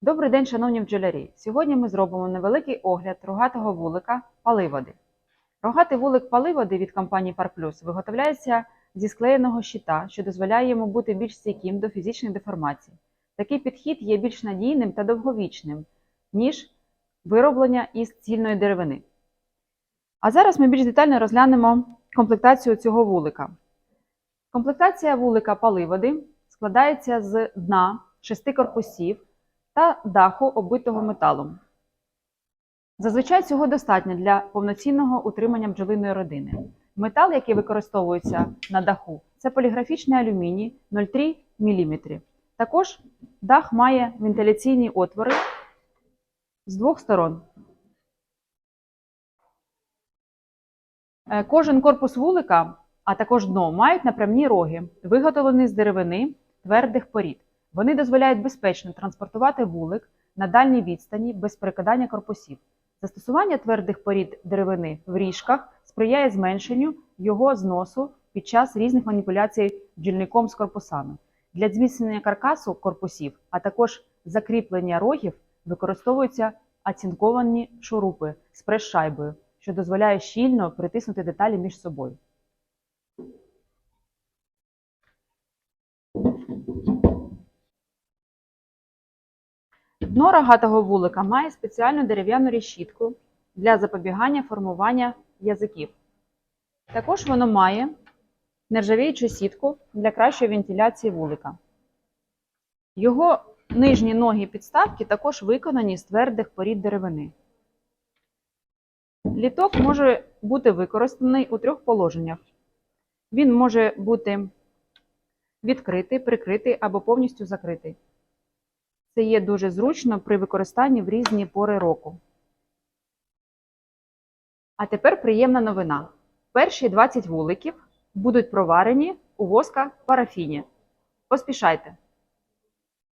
Добрий день, шановні бджолярі! Сьогодні ми зробимо невеликий огляд рогатого вулика паливоди. Рогатий вулик паливоди від компанії ParPlus виготовляється зі склеєного щита, що дозволяє йому бути більш стійким до фізичних деформацій. Такий підхід є більш надійним та довговічним, ніж вироблення із цільної деревини. А зараз ми більш детально розглянемо комплектацію цього вулика. Комплектація вулика паливоди складається з дна, шести корпусів та даху, оббитого металом. Зазвичай цього достатньо для повноцінного утримання бджолиної родини. Метал, який використовується на даху, це поліграфічний алюміній 0,3 мм. Також дах має вентиляційні отвори з двох сторон. Е, Кожен корпус вулика, а також дно, мають напрямні роги, виготовлені з деревини твердих порід. Вони дозволяють безпечно транспортувати вулик на дальній відстані без перекидання корпусів. Застосування твердих порід деревини в ріжках сприяє зменшенню його зносу під час різних маніпуляцій бджільником з корпусами. Для зміцнення каркасу корпусів, а також закріплення рогів використовуються оцінковані шурупи з прес-шайбою, що дозволяє щільно притиснути деталі між собою. Дно рогатого вулика має спеціальну дерев'яну решітку для запобігання формування язиків. Також воно має нержавіючу сітку для кращої вентиляції вулика. Його нижні ноги підставки також виконані з твердих порід деревини. Літок може бути використаний у трьох положеннях. Він може бути відкритий, прикритий або повністю закритий. Це є дуже зручно при використанні в різні пори року. А тепер приємна новина. Перші 20 вуликів будуть проварені у воска парафіні. Поспішайте!